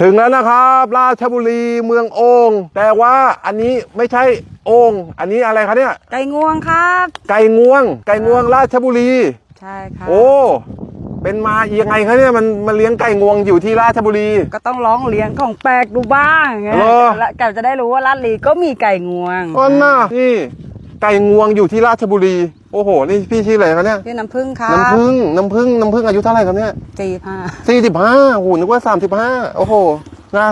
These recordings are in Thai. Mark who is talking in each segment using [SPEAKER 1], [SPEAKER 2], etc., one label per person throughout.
[SPEAKER 1] ถึงแล้วนะครับ ราชบุรีเมืองโองแต่ว่าอันนี้ไม่ใช่โองอันนี้อะไรคะเนี่ย
[SPEAKER 2] ไก่งวงครับ
[SPEAKER 1] ไก่งวง ไก่งวงราชบุรี
[SPEAKER 2] ใช่ครับ
[SPEAKER 1] โอ้เป็นมายังไงคะเนี่ยมันมันเลี้ยงไก่งวงอยู่ที่ราชบุรี
[SPEAKER 2] ก็ต้องร้องเลี้ยงของแปลกดูบ้างไง
[SPEAKER 1] เหรอ
[SPEAKER 2] แล้วก็จะได้รู้ว่าลาดลีก็มีไก่งวง
[SPEAKER 1] อ๋อน่ะนี่ ไก่งวงอยู่ที่ราชบุรี โอ้โห นี่พี่ชื่ออะไรคะเนี่ย
[SPEAKER 2] ชื่อน้ำผึ้งครับ
[SPEAKER 1] น้ำผึ้งน้ำผึ้งน้ำผึ้งอายุเท่าไหร่ครับเนี่ย
[SPEAKER 2] จีผ้า
[SPEAKER 1] สี่สิบห้าโอ้โหนึกว่าสามสิบห้าโอ้โหนะ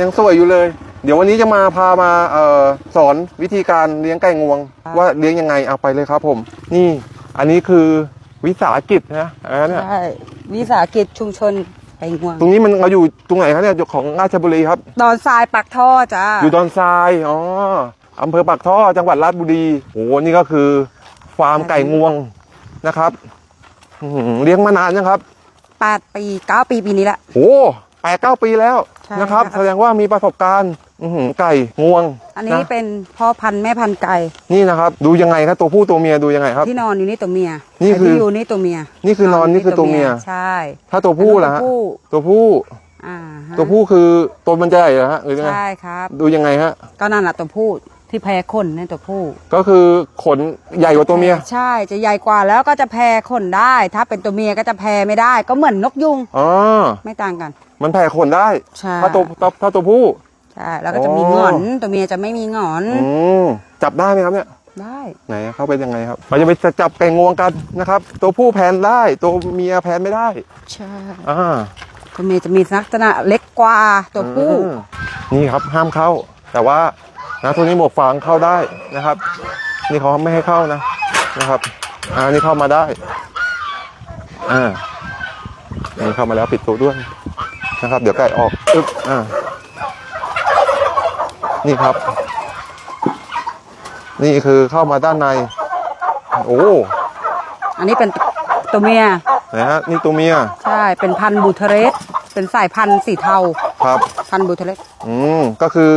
[SPEAKER 1] ยังสวยอยู่เลย เดี๋ยววันนี้จะมาพามาเอ่อสอนวิธีการเลี้ยงไก่งวง ว่าเลี้ยงยังไงเอาไปเลยครับ ผม นี่ อันนี้คือวิสาหกิจนะอันนั้นน่ะ
[SPEAKER 2] ใช่วิสาหกิจชุมชนไก่งวง
[SPEAKER 1] ตรงนี้มันเราอยู่ตรงไหนครับเนี่ยอยู่ของราชบุรีครับ
[SPEAKER 2] ดอนทรายปักท่อจ้า
[SPEAKER 1] อยู่ดอนทรายอ๋อ อำเภอปากท่อจังหวัดราชบุรีโอ้โหนี่ก็คือฟาร์มไก่งวงนะครับอื้อหือเลี้ยงมานานยังครับ
[SPEAKER 2] แปดปีเก้าปีปีนี้แหละ
[SPEAKER 1] โอ้แปดเก้าปีแล้ว
[SPEAKER 2] ใช่
[SPEAKER 1] นะครับ
[SPEAKER 2] ครับ
[SPEAKER 1] แสดงว่ามีประสบการณ์อื้อหือไก่งวง
[SPEAKER 2] อันนี้ะเป็นพ่อพันธุ์แม่พันธุ์ไก่
[SPEAKER 1] นี่นะครับ ดูยังไงครับตัวผู้ตัวเมียดูยังไงครับ
[SPEAKER 2] ที่นอนอยู่นี่ตัวเมีย
[SPEAKER 1] นี่คือ
[SPEAKER 2] ที่อยู่นี่ตัวเมีย
[SPEAKER 1] นี่คือนอนนี่คือตัวเมีย
[SPEAKER 2] ใช่
[SPEAKER 1] ถ้าตัวผู้ล่ะฮะ
[SPEAKER 2] ตัวผู้
[SPEAKER 1] ตัวผู้
[SPEAKER 2] อ่าฮะ
[SPEAKER 1] ตัวผู้คือตัวมันจะใหญ่เหรอฮะหรือยังไง
[SPEAKER 2] ใช่ครับ
[SPEAKER 1] ดูยังไงฮะ
[SPEAKER 2] ก็นั่นแหละตัวผู้ ที่แพ้ขนนี่ตัวผู้
[SPEAKER 1] ก็คือขนใหญ่กว่าตัวเมีย
[SPEAKER 2] ใช่จะใหญ่กว่าแล้วก็จะแพ้ขนได้ ถ้าเป็นตัวเมียก็จะแพ้ไม่ได้ ก็เหมือนนกยุง
[SPEAKER 1] อ๋อ
[SPEAKER 2] ไม่ต่างกัน
[SPEAKER 1] มันแผ่ขนได้
[SPEAKER 2] ใช่
[SPEAKER 1] ถ้าตัวถ้าถ้าตัวผู้
[SPEAKER 2] ใช่แล้วก็จะมี
[SPEAKER 1] อ๋อ
[SPEAKER 2] หงอน ตัวเมียจะไม่มีหงอน
[SPEAKER 1] อืมจับได้ไหมครับเนี่ย
[SPEAKER 2] ได้
[SPEAKER 1] ไหนเขาเป็นยังไงครับเราจะไปจับไก่งวงกันนะครับ ตัวผู้แพนได้ ตัวเมียแพนไม่ได้
[SPEAKER 2] ใช่
[SPEAKER 1] อ่า
[SPEAKER 2] ตัวเมียจะมีลักษณะเล็กกว่าตัวผู้
[SPEAKER 1] อืมนี่ครับห้ามเข้า แต่ว่า นะตัวนี้หมวกฟางเข้าได้นะครับ นี่เขาไม่ให้เข้านะนะครับอ่านี่เข้ามาได้อ่านี่เข้ามาแล้วปิดตัวด้วยนะครับ เดี๋ยวไก่ออกอึ๊บอ่านี่ครับ นี่คือเข้ามาด้านใน โอ้
[SPEAKER 2] อันนี้เป็นตัวเมีย
[SPEAKER 1] ไหนฮะนี่ตัวเมีย
[SPEAKER 2] ใช่เป็นพันธุ์บูเทเรสเป็นสายพันธุ์สีเทา
[SPEAKER 1] ครับ
[SPEAKER 2] พันธุ์บูเทเรส
[SPEAKER 1] อืมก็คือ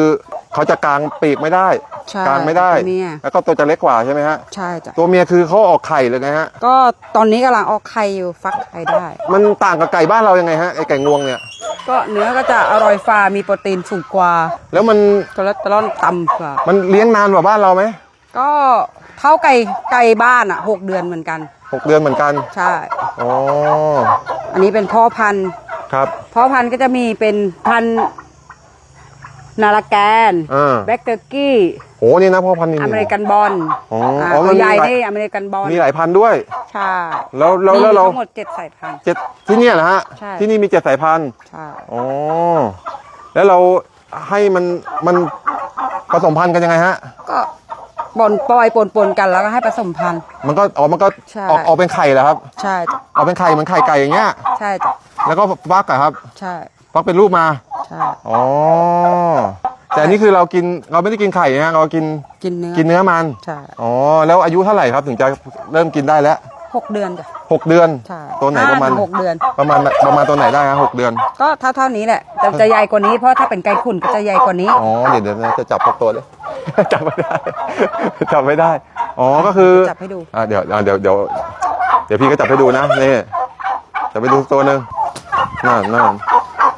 [SPEAKER 1] เขาจะกางปีกไม่ได้
[SPEAKER 2] ใช่
[SPEAKER 1] กางไม่ได้
[SPEAKER 2] ตัวเมีย
[SPEAKER 1] แล้วก็ตัวจะเล็กกว่าใช่ไหมฮะ
[SPEAKER 2] ใช่จ้ะ
[SPEAKER 1] ตัวเมียคือเขาออกไข่เลยไงฮะ
[SPEAKER 2] ก็ตอนนี้กำลังออกไข่อยู่ฟักไข่ได้
[SPEAKER 1] มันต่างกับไก่บ้านเรายังไงฮะไอไก่งวงเนี่ย
[SPEAKER 2] ก็เนื้อก็จะอร่อยฟ้ามีโปรตีนสูงกว่า
[SPEAKER 1] แล้วมัน
[SPEAKER 2] คอเลสเตอรอลต่ำกว่า
[SPEAKER 1] มันเลี้ยงนานกว่าบ้านเราไหม
[SPEAKER 2] ก็เท่าไก่ไก่บ้านอะหกเดือนเหมือนกัน
[SPEAKER 1] หกเดือนเหมือนกัน
[SPEAKER 2] ใช่
[SPEAKER 1] อ๋อ
[SPEAKER 2] อันนี้เป็นพ่อพันธุ์
[SPEAKER 1] ครับ
[SPEAKER 2] พ่อพันธุ์ก็จะมีเป็นพันธุ์ นาลาแกน
[SPEAKER 1] อ่า
[SPEAKER 2] แบล็กเตอร์กี้
[SPEAKER 1] โหนี่นะพ่อพันธุ์นี่
[SPEAKER 2] อเมริกันบอล
[SPEAKER 1] อ๋อ
[SPEAKER 2] อ่า
[SPEAKER 1] อ๋อ
[SPEAKER 2] ตั
[SPEAKER 1] มั
[SPEAKER 2] วนให
[SPEAKER 1] มี
[SPEAKER 2] ญ่
[SPEAKER 1] หลาย
[SPEAKER 2] นี่อเมริกันบอล
[SPEAKER 1] มีหลายพันธุ์ด้วย
[SPEAKER 2] ใช่
[SPEAKER 1] แล้วแล้วแล้วเรา
[SPEAKER 2] มีทั้งหมดเจ็ดสายพันธุ์
[SPEAKER 1] เจ็ดที่เนี่ยนะฮะ
[SPEAKER 2] ใช่
[SPEAKER 1] ที่นี่มีเจ็ดสายพันธุ์
[SPEAKER 2] ใช่
[SPEAKER 1] อ๋อ แล้วเราให้มันมันผสมพันธุ์กันยังไงฮะ
[SPEAKER 2] ก็ปนปล่อยปนปนกันแล้วก็ให้ผสมพันธุ์
[SPEAKER 1] มันก็ออกมันก็
[SPEAKER 2] ใช่
[SPEAKER 1] ออกออกเป็นไข่เหรอครับ
[SPEAKER 2] ใช่จ้ะ
[SPEAKER 1] ออกเป็นไข่เหมือนไข่ไก่อย่างเงี้ย
[SPEAKER 2] ใช่จ้ะ
[SPEAKER 1] แล้วก็ฟักอะครับ
[SPEAKER 2] ใช่
[SPEAKER 1] ฟักเป็นรูปมา
[SPEAKER 2] ใช่
[SPEAKER 1] อ๋อ แต่อันนี่คือเรากินเราไม่ได้กินไข่นะเรากิน
[SPEAKER 2] กินเนื้อ
[SPEAKER 1] กินเนื้อมัน
[SPEAKER 2] ใช่
[SPEAKER 1] อ๋อ แล้วอายุเท่าไหร่ครับถึงจะเริ่มกินได้แล้ว
[SPEAKER 2] หกเดือนจ้ะ
[SPEAKER 1] หกเดือน
[SPEAKER 2] ใช่
[SPEAKER 1] ตัวไหนประมาณ
[SPEAKER 2] ห้ถึงหกเดือน
[SPEAKER 1] ประมาณประมาณตัวไหนได้ครับหกเดือน
[SPEAKER 2] ก็เท่าเท่านี้แหละแต่จะใหญ่กว่านี้เพราะถ้าเป็นไก่ขุ่นก็จะใหญ่กว่านี้
[SPEAKER 1] อ๋อ เดี๋ยวเดี๋ยวจะจับพวกตัวเลย จับไม่ได้ จับไม่ได้ อ๋อ ก็คือ
[SPEAKER 2] จับให้ดู
[SPEAKER 1] อ่าเดี๋ยวอ่าเดี๋ยวเดี๋ยวเดี๋ยวพี่ก็จับให้ดูนะนี่จับไปดูตัวหนึ่งนั่นนั่น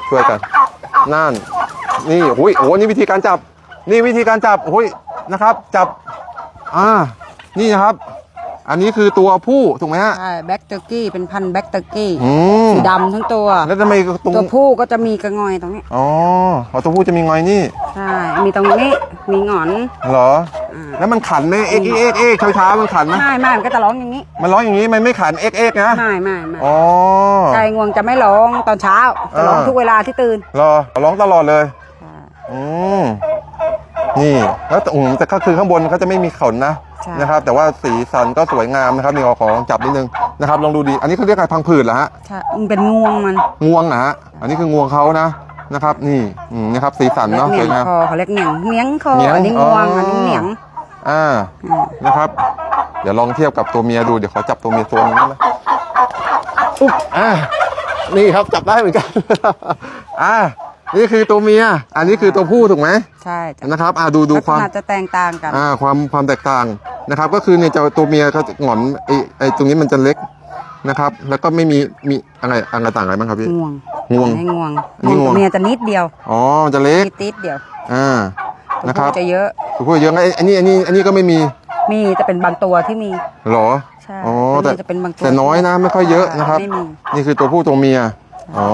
[SPEAKER 1] ช่วยกันนั่น นี่โอ้ยโอ้นี่วิธีการจับ นี่วิธีการจับโอ้ยนะครับ จับ อ่า นี่นะครับ อันนี้คือตัวผู้ถูกไหมฮะ
[SPEAKER 2] ใช่แบ็กเตอร์กี้เป็นพันธุ์แบ็กเตอร์กี้
[SPEAKER 1] อืม
[SPEAKER 2] สีดำทั้งตัว
[SPEAKER 1] แล้วทำไมตรง
[SPEAKER 2] ตัวผู้ก็จะมีกระงอยตรงนี้
[SPEAKER 1] อ๋ออ๋อตัวผู้จะมีงอยนี่
[SPEAKER 2] ใช่ มีตรงนี้ มีหงอน
[SPEAKER 1] เหรอ
[SPEAKER 2] อ่า
[SPEAKER 1] แล้วมันขันไหมเอ็กเอ็กเอ็กเช้าเช้าๆมันขันไหม
[SPEAKER 2] ไม่ไม่มันก็จะร้องอย่างนี้
[SPEAKER 1] มันร้องอย่างนี้มันไม่ขันเอ็กเอ็กนะ
[SPEAKER 2] ไม่ไม่ไม่
[SPEAKER 1] อ๋อ
[SPEAKER 2] ไก่งวงจะไม่ร้องตอนเช้า จะร้อง
[SPEAKER 1] อ่า
[SPEAKER 2] ทุกเวลาที่ตื่น
[SPEAKER 1] รอร้องตลอดเลย
[SPEAKER 2] ใช่
[SPEAKER 1] อืม นี่แล้วแต่อืมแต่ก็คือข้างบนเขาจะไม่มีขนนะ
[SPEAKER 2] ใช่
[SPEAKER 1] นะครับ แต่ว่าสีสันก็สวยงามนะครับนี่ขอขอลองจับนิดนึงนะครับลองดูดี อันนี้เขาเรียกอะไรพังผืดเหรอฮะ
[SPEAKER 2] ใช่มันเป็นงวงมัน
[SPEAKER 1] งวงนะฮะ อันนี้คืองวงเขานะนะครับ นี่อืมนะครับสีสัน
[SPEAKER 2] เรีย
[SPEAKER 1] เนาะ
[SPEAKER 2] กเห
[SPEAKER 1] ส
[SPEAKER 2] นี
[SPEAKER 1] วยย
[SPEAKER 2] ง
[SPEAKER 1] งาม
[SPEAKER 2] คอเขาเรียกเหนียงเหนียงคอ
[SPEAKER 1] เหนียง
[SPEAKER 2] อันนี้งวง
[SPEAKER 1] อ๋ออั
[SPEAKER 2] อันนี้เหนียง
[SPEAKER 1] อ่า
[SPEAKER 2] อืม
[SPEAKER 1] นะครับ เดี๋ยวลองเทียบกับตัวเมียดู เดี๋ยวขอจับตัวเมียตัวนึงนะอุ๊บอ่านี่ครับจับได้เหมือนกัน อ่า นี่คือตัวเมีย อันนี้คือตัวผู้ถูกไหม
[SPEAKER 2] ใช่จ้ะ
[SPEAKER 1] นะครับอ่าดูดู
[SPEAKER 2] ลัก
[SPEAKER 1] ค
[SPEAKER 2] ษ
[SPEAKER 1] วาม
[SPEAKER 2] ณะจะแตกต่างกัน
[SPEAKER 1] อ่าความความแตกต่างนะครับ ก็คือเนี่ยจะตัวเมียเขาจะหงอนไอไอตรงนี้มันจะเล็กนะครับ แล้วก็ไม่มีมีอะไรอะไรต่างอะไรบ้างครับพี่
[SPEAKER 2] ง่วง
[SPEAKER 1] ง่วง
[SPEAKER 2] ให้ง่วง
[SPEAKER 1] อันนี้ง่วง
[SPEAKER 2] เมียจะนิดเดียว
[SPEAKER 1] อ๋อมันจะเล็ก
[SPEAKER 2] นิดติดเดียว
[SPEAKER 1] อ่า
[SPEAKER 2] ตัว
[SPEAKER 1] นะครับ
[SPEAKER 2] ผู้จะเยอะ
[SPEAKER 1] ตัวผู้เยอะไงอันนี้อันนี้อันนี้ก็ไม่มี
[SPEAKER 2] มีแต่เป็นบางตัวที่มี
[SPEAKER 1] หรอ
[SPEAKER 2] ใช่
[SPEAKER 1] อ๋อ
[SPEAKER 2] ตัว
[SPEAKER 1] แต่
[SPEAKER 2] นี้จะเป็นบางตัว
[SPEAKER 1] แต่น้อยนะไม่ค่อยเยอะนะครับ
[SPEAKER 2] ไม่มี
[SPEAKER 1] นี่คือตัวผู้ตัวเมียอ๋อ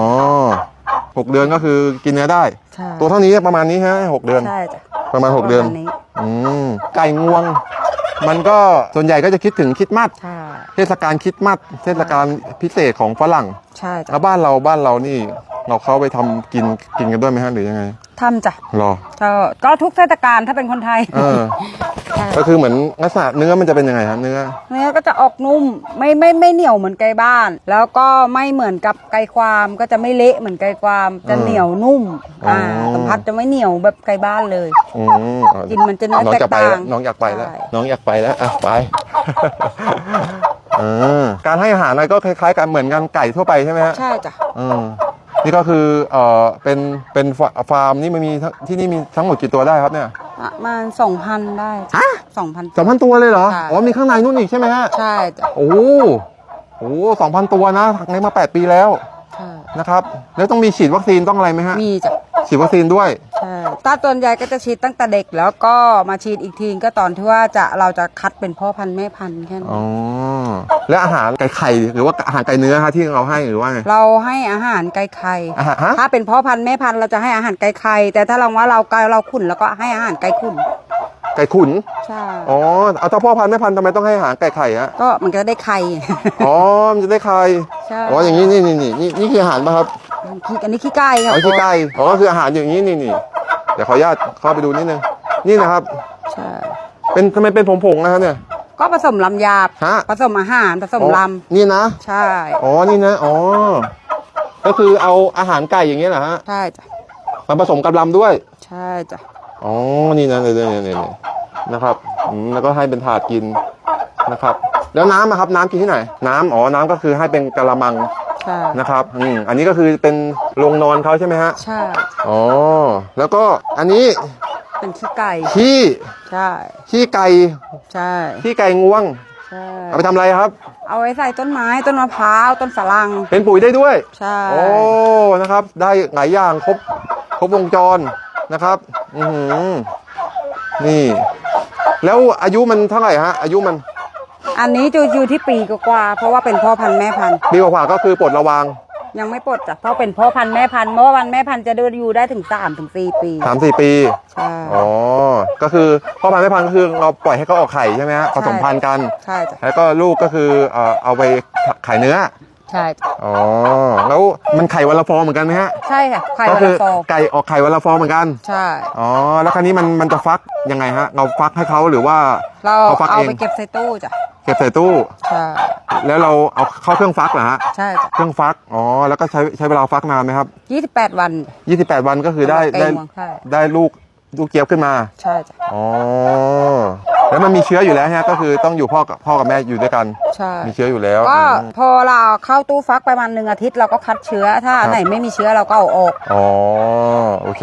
[SPEAKER 1] หกเดือนก็คือกินเนื้อได้
[SPEAKER 2] ใช่
[SPEAKER 1] ตัวเท่านี้ประมาณนี้ฮะหกเดือน
[SPEAKER 2] ใช่จ้ะ
[SPEAKER 1] ประมาณหกเดือน
[SPEAKER 2] ประมาณนี้
[SPEAKER 1] อืมไก่งวง มันก็ส่วนใหญ่ก็จะคิดถึงคริดมัด
[SPEAKER 2] ใช่
[SPEAKER 1] เทศกาลคริดมัด เทศกาลพิเศษของฝรั่ง
[SPEAKER 2] ใช่จ้ะ
[SPEAKER 1] แล้วบ้านเราบ้านเรานี่ เราเข้าไปทำกินกินกันด้วยไหมฮะหรือยังไง
[SPEAKER 2] ทำจ้ะ
[SPEAKER 1] รอ
[SPEAKER 2] ก็ก็ทุกเทศกาลถ้าเป็นคนไทย
[SPEAKER 1] เออ
[SPEAKER 2] ใช่
[SPEAKER 1] ก็คือเหมือนลักษณะเนื้อมันจะเป็นยังไงครับเนื้อ
[SPEAKER 2] เนื้อก็จะออกนุ่มไม่ไม่ไม่เหนียวเหมือนไก่บ้าน แล้วก็ไม่เหมือนกับไก่ความก็จะไม่เละเหมือนไก่ความจะ
[SPEAKER 1] อืม
[SPEAKER 2] เหนียวนุ่ม
[SPEAKER 1] อ๋ออ่
[SPEAKER 2] อ่าสัมผัสจะไม่เหนียวแบบไก่บ้านเลย
[SPEAKER 1] อืมอ๋อ
[SPEAKER 2] กินมันจะเนื้อ
[SPEAKER 1] น้องจะไปแล้ว
[SPEAKER 2] แตกต่าง
[SPEAKER 1] น้องอยากไปแล้ว
[SPEAKER 2] ใช่
[SPEAKER 1] น้องอยากไปแล้วอะไป เออการให้อาหารอะไรก็คล้ายๆกันเหมือนกันไก่ทั่วไปใช่ไหมฮะ
[SPEAKER 2] ใช่จ้ะ
[SPEAKER 1] อืม นี่ก็คือเอ่อเป็นเป็นฟาฟาร์มนี่มันมีทั้งที่นี่มีทั้งหมดกี่ตัวได้ครับเนี่ย
[SPEAKER 2] ประมาณสองพันได้สองพัน
[SPEAKER 1] สองพันตัวเลยเหรอ
[SPEAKER 2] ใช่
[SPEAKER 1] อ๋อมีข้างในนู่นอีกใช่ไหมฮะ
[SPEAKER 2] ใช่จ้ะ
[SPEAKER 1] โอ้โหโอ้สองพันตัวนะเลี้ยงมาแปดปีแล้ว
[SPEAKER 2] ใช่
[SPEAKER 1] นะครับ แล้วต้องมีฉีดวัคซีนต้องอะไรไหมฮะ
[SPEAKER 2] มีจ้ะ
[SPEAKER 1] ฉีดวัคซีนด้วย
[SPEAKER 2] ใช่ตาตัวใหญ่ก็จะฉีดตั้งแต่เด็กแล้วก็มาฉีดอีกทีก็ตอนที่ว่าจะเราจะคัดเป็นพ่อพันธุ์แม่พันธุ์แค่นั้น
[SPEAKER 1] อ๋อแล้วอาหารไก่ไข่หรือว่าอาหารไก่เนื้อฮะที่เราให้หรือว่าไง
[SPEAKER 2] เราให้อาหารไก่ไข่
[SPEAKER 1] อาหารฮะ
[SPEAKER 2] ถ้าเป็นพ่อพันธุ์แม่พันธุ์เราจะให้อาหารไก่ไข่แต่ถ้าเราว่าเราไก่เราขุนแล้วก็ให้อาหารไก่ขุน
[SPEAKER 1] ไก่ขุน
[SPEAKER 2] ใช่
[SPEAKER 1] อ๋อ เอาถ้าพ่อพันธุ์แม่พันธุ์ทำไมต้องให้อาหารไก่ไข่ฮะ
[SPEAKER 2] ก็มันก็ได้ไข่
[SPEAKER 1] อ๋อ มันจะได้ไข่
[SPEAKER 2] ใช่
[SPEAKER 1] อ๋อ อย่างนี้นี่นี่นี่นี่นี่คืออาหารป่ะครับ
[SPEAKER 2] ขี้อันนี้ขี้ไก่ครับ
[SPEAKER 1] อ๋อขี้ไก่อ๋อก็คืออาหารอย่างนี้นี่นี่เดี๋ยวขออนุญาตเข้าไปดูนิดนึง นี่นะครับ
[SPEAKER 2] ใช่
[SPEAKER 1] เป็นทำไมเป็นผงๆนะครับเนี่ย
[SPEAKER 2] ก็ผสมลำหยาบ
[SPEAKER 1] ฮะ
[SPEAKER 2] ผสมอาหารผสม
[SPEAKER 1] อ๋อ
[SPEAKER 2] ล
[SPEAKER 1] นี่นะำ
[SPEAKER 2] ใช่
[SPEAKER 1] อ๋อ นี่นะ อ๋อ ก็คือเอาอาหารไก่อย่างเงี้ยเหรอฮะ
[SPEAKER 2] ใช่จ้ะ
[SPEAKER 1] มาผสมกับลำด้วย
[SPEAKER 2] ใช่จ้ะ
[SPEAKER 1] อ๋อ นี่นะเนี่ยเนี่ยเนี่ยเนี่ยนะครับอืมแล้วก็ให้เป็นถาดกินนะครับ แล้วน้ำอะครับ น้ำกินที่ไหน น้ำอ๋อน้ำก็คือให้เป็นกะละมัง
[SPEAKER 2] ใช่
[SPEAKER 1] นะครับอืมอันนี้ก็คือเป็นโรงนอนเขาใช่ไหมฮะ
[SPEAKER 2] ใช่
[SPEAKER 1] อ๋อแล้วก็อันนี้
[SPEAKER 2] เป็นขี้ไก่
[SPEAKER 1] ขี้
[SPEAKER 2] ใช่
[SPEAKER 1] ขี้ไก่
[SPEAKER 2] ใช่
[SPEAKER 1] ขี้ไก่งวง
[SPEAKER 2] ใช่
[SPEAKER 1] เอาไปทำอะไรครับ
[SPEAKER 2] เอาไว้ใส่ต้นไม้ต้นมะพร้าวต้นฝรั่ง
[SPEAKER 1] เป็นปุ๋ยได้ด้วย
[SPEAKER 2] ใช่
[SPEAKER 1] โอ้นะครับ ได้หลายอย่างครบครบวงจร นะครับอือหือนี่ แล้วอายุมันเท่าไหร่ฮะ อายุมัน
[SPEAKER 2] อันนี้จะอยู่ที่ปีกว่าๆเพราะว่าเป็นพ่อพันธุ์แม่พันธุ์
[SPEAKER 1] ปีกว่าๆก็คือปลดระวาง
[SPEAKER 2] ยังไม่ปลดจ้ะเพราะเป็นพ่อพันธุ์แม่พันธุ์เมื่อวันแม่พันธุ์จะเดินอยู่ได้ถึงสามถึงสี่ปี
[SPEAKER 1] สามสี่ปี
[SPEAKER 2] ใช่
[SPEAKER 1] อ๋อก็คือพ่อพันธุ์แม่พันธุ์ก็คือเราปล่อยให้เขาออกไข่ใช่ไหมฮะผสมพันธุ์กัน
[SPEAKER 2] ใช่จ้ะ
[SPEAKER 1] แล้วก็ลูกก็คือเอ่อเอาไปขายเนื้อ
[SPEAKER 2] ใช่จ้ะ
[SPEAKER 1] อ๋อ แล้วมันไข่วันละฟองเหมือนกันไหมฮะ
[SPEAKER 2] ใช่ค่ะไข่
[SPEAKER 1] ก็
[SPEAKER 2] วัน
[SPEAKER 1] คื
[SPEAKER 2] ละฟอง
[SPEAKER 1] ไก่ออกไข่วันละฟองเหมือนกัน
[SPEAKER 2] ใช่
[SPEAKER 1] อ๋อ แล้วคราวนี้มันมันจะฟักยังไงฮะ เราฟักให้เขาหรือว่า
[SPEAKER 2] เรา
[SPEAKER 1] เขาฟัก
[SPEAKER 2] เอา
[SPEAKER 1] เอง
[SPEAKER 2] ไปเก็บใส่ตู้จ้ะ
[SPEAKER 1] เก็บใส่ตู้
[SPEAKER 2] ใช่
[SPEAKER 1] แล้วเราเอาเข้าเครื่องฟักเหรอฮะ
[SPEAKER 2] ใช่จ้ะ
[SPEAKER 1] เครื่องฟัก อ๋อ แล้วก็ใช้ใช้เวลาฟักนานไหมครับ
[SPEAKER 2] ยี่สิบแปดวัน
[SPEAKER 1] 28 วันก็คือได้
[SPEAKER 2] สำหรับ
[SPEAKER 1] ได้
[SPEAKER 2] ไก่งวงใช่
[SPEAKER 1] ได้ลูก ลูกเจี๊ยบขึ้นมา
[SPEAKER 2] ใช่จ้ะ
[SPEAKER 1] อ๋อ แล้วมันมีเชื้ออยู่แล้วฮะ ก็คือต้องอยู่พ่อกับพ่อกับแม่อยู่ด้วยกัน
[SPEAKER 2] ใช่
[SPEAKER 1] มีเชื้ออยู่แล้ว
[SPEAKER 2] ก็
[SPEAKER 1] อืม
[SPEAKER 2] พอเราเข้าตู้ฟักประมาณหนึ่งอาทิตย์เราก็คัดเชื้อ ถ้าอันไหนไม่มีเชื้อเราก็เอาออก
[SPEAKER 1] อ๋อ โอเค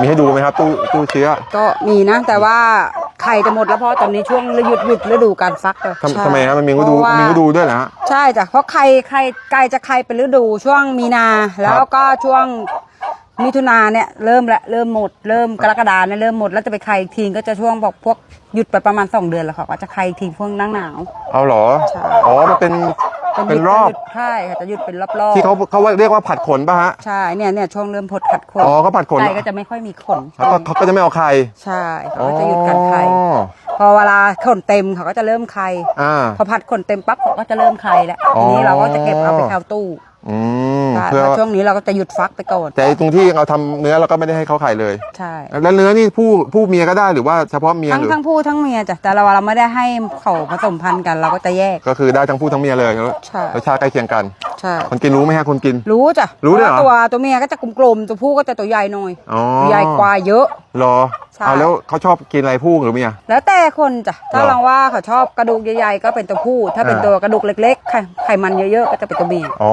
[SPEAKER 1] มีให้ดูไหมครับ ตู้ตู้เชื้อ
[SPEAKER 2] ก็มีนะ แต่ว่าไข่จะหมดแล้วเพราะตอนนี้ช่วงหยุดหยุดฤดูการฟักเลย
[SPEAKER 1] ทำ
[SPEAKER 2] ใช่
[SPEAKER 1] ทำไมฮะมันมีฤดู
[SPEAKER 2] เพราะว่า
[SPEAKER 1] มีฤดูด้วยนะฮะ
[SPEAKER 2] ใช่จ้ะเพราะไข่ไข่ไก่จะไข่เป็นฤดูช่วงมีนา แล้วก็ช่วง มิถุนาเนี่ยเริ่มละเริ่มหมดเริ่มกรกฎาเนี่ยเริ่มหมดแล้วจะไปไข่อีกทีก็จะช่วงบอกพวกหยุดไปประมาณสองเดือนแล้วค่ะก็จะไข่อีกทีพวกหน้าหนาว
[SPEAKER 1] เอาเหรอ
[SPEAKER 2] ใช่
[SPEAKER 1] อ๋อ มันเป็นเป็นรอบ
[SPEAKER 2] หยุดใช่ค่ะจะหยุดเป็นรอบๆ
[SPEAKER 1] ที่เขาเขาเรียกว่าผัดขนป่ะฮะ
[SPEAKER 2] ใช่เนี่ยเนี่ยช่วงเริ่มพดขัดขน
[SPEAKER 1] อ๋อเขาผัดขน
[SPEAKER 2] ไก่ก็จะไม่ค่อยมีขน
[SPEAKER 1] แล้วก็เขาก็จะไม่เอาไข่
[SPEAKER 2] ใช่เขาก็จะหยุดการไข่
[SPEAKER 1] อ๋อ
[SPEAKER 2] พอเวลาขนเต็มเขาก็จะเริ่มไข่
[SPEAKER 1] อ่า
[SPEAKER 2] พอผัดขนเต็มปั๊บเขาก็จะเริ่มไข่แล้ว
[SPEAKER 1] อ๋อ
[SPEAKER 2] ทีนี้เราก็จะเก็บเอาไปเข้าตู้
[SPEAKER 1] อืม
[SPEAKER 2] ใช่
[SPEAKER 1] เพื่อ
[SPEAKER 2] เพราะช่วงนี้เราก็จะหยุดฟักไปก่อน
[SPEAKER 1] แต่ไอ้ตรงที่เราทำเนื้อเราก็ไม่ได้ให้เขาไข่เลย
[SPEAKER 2] ใช่
[SPEAKER 1] แล้วเนื้อนี่ผู้ผู้เมียก็ได้หรือว่าเฉพาะเมีย
[SPEAKER 2] ทั้ง
[SPEAKER 1] หรือ
[SPEAKER 2] ทั้งผู้ทั้งเมียจ้ะแต่เราเราไม่ได้ให้เขาผสมพันธุ์กันเราก็จะแยก
[SPEAKER 1] ก็คือได้ทั้งผู้ทั้งเมียเลยแล้ว
[SPEAKER 2] ใช่
[SPEAKER 1] รสชาติใกล้เคียงกัน
[SPEAKER 2] ใช่
[SPEAKER 1] คนกินรู้ไหมฮะคนกิน
[SPEAKER 2] รู้จ้ะ
[SPEAKER 1] รู้ด้วยเหรอ
[SPEAKER 2] พาะว่าตัวตัวเมียก็จะกลมๆตัวผู้ก็จะตัวใหญ่หน่อย
[SPEAKER 1] อ๋อ
[SPEAKER 2] ใหญ่กว่าเยอะ
[SPEAKER 1] รอ
[SPEAKER 2] ใช่
[SPEAKER 1] เอาแล้วเขาชอบกินอะไรผู้หรือเมีย
[SPEAKER 2] แล้วแต่คนจ้ะถ้า
[SPEAKER 1] เหรอ
[SPEAKER 2] เราว่าเขาชอบกระดูกใหญ่ๆก็เป็นตัวผู้ ถ้าเป็น
[SPEAKER 1] อ่า
[SPEAKER 2] ตัวกระดูกเล็กๆไขไขมันเยอะๆก็จะเป็นตัวเมีย
[SPEAKER 1] อ๋อ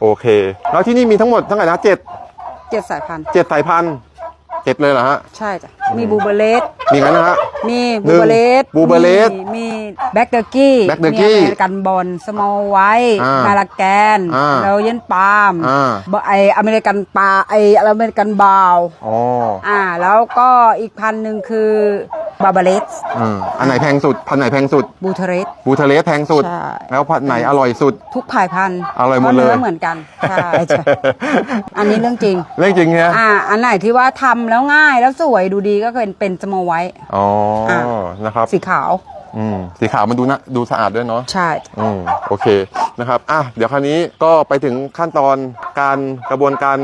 [SPEAKER 1] โอเค แล้วที่นี่มีทั้งหมดทั้งไหนนะเจ็ด
[SPEAKER 2] เจ็ดสายพันธุ์
[SPEAKER 1] เจ็ดสายพันธุ์เจ็ดเลยเหรอฮะ
[SPEAKER 2] ใช่จ้ะมีบูเบเลส
[SPEAKER 1] มีงั้นนะฮะ
[SPEAKER 2] มี
[SPEAKER 1] หนึ่
[SPEAKER 2] บู
[SPEAKER 1] ง
[SPEAKER 2] เบเลส
[SPEAKER 1] บูเบเลส
[SPEAKER 2] มีแบ็กเดอร์กี้
[SPEAKER 1] Black
[SPEAKER 2] มี
[SPEAKER 1] Turkey
[SPEAKER 2] อเมริกันบอลสมอลไวท์
[SPEAKER 1] อ่า
[SPEAKER 2] มาลาแกน
[SPEAKER 1] อ่า
[SPEAKER 2] เบลเยนปาล์ม
[SPEAKER 1] อ่า
[SPEAKER 2] ไออเมริกันปลาไออเมริกันบาว
[SPEAKER 1] อ๋อ
[SPEAKER 2] อ่า แล้วก็อีกพันหนึ่งคือบาบาเลส
[SPEAKER 1] อืมอันไหนแพงสุด พันไหนแพงสุด
[SPEAKER 2] บูเทเรส
[SPEAKER 1] บูเทเลสแพงสุด
[SPEAKER 2] ใช่
[SPEAKER 1] แล้วพันไหนอร่อยสุด
[SPEAKER 2] ทุกผายพันธุ์
[SPEAKER 1] อร่อยหมดเลย
[SPEAKER 2] พาะเนื้อเหมือนกันใช่ใช่อันนี้เรื่องจริง
[SPEAKER 1] เรื่องจริงเนี่ย
[SPEAKER 2] อ่า อันไหนที่ว่าทำแล้วง่ายแล้วสวยดูดีก็เป็นเป็นสมอลไวท์
[SPEAKER 1] อ๋อ
[SPEAKER 2] อะ
[SPEAKER 1] นะครับ
[SPEAKER 2] สีขาว
[SPEAKER 1] อืมสีขาวมันดูนะดูสะอาดด้วยเนาะ
[SPEAKER 2] ใช่
[SPEAKER 1] อืมโอเคนะครับอะเดี๋ยวคราวนี้ก็ไปถึงขั้นตอนการกระบวนการ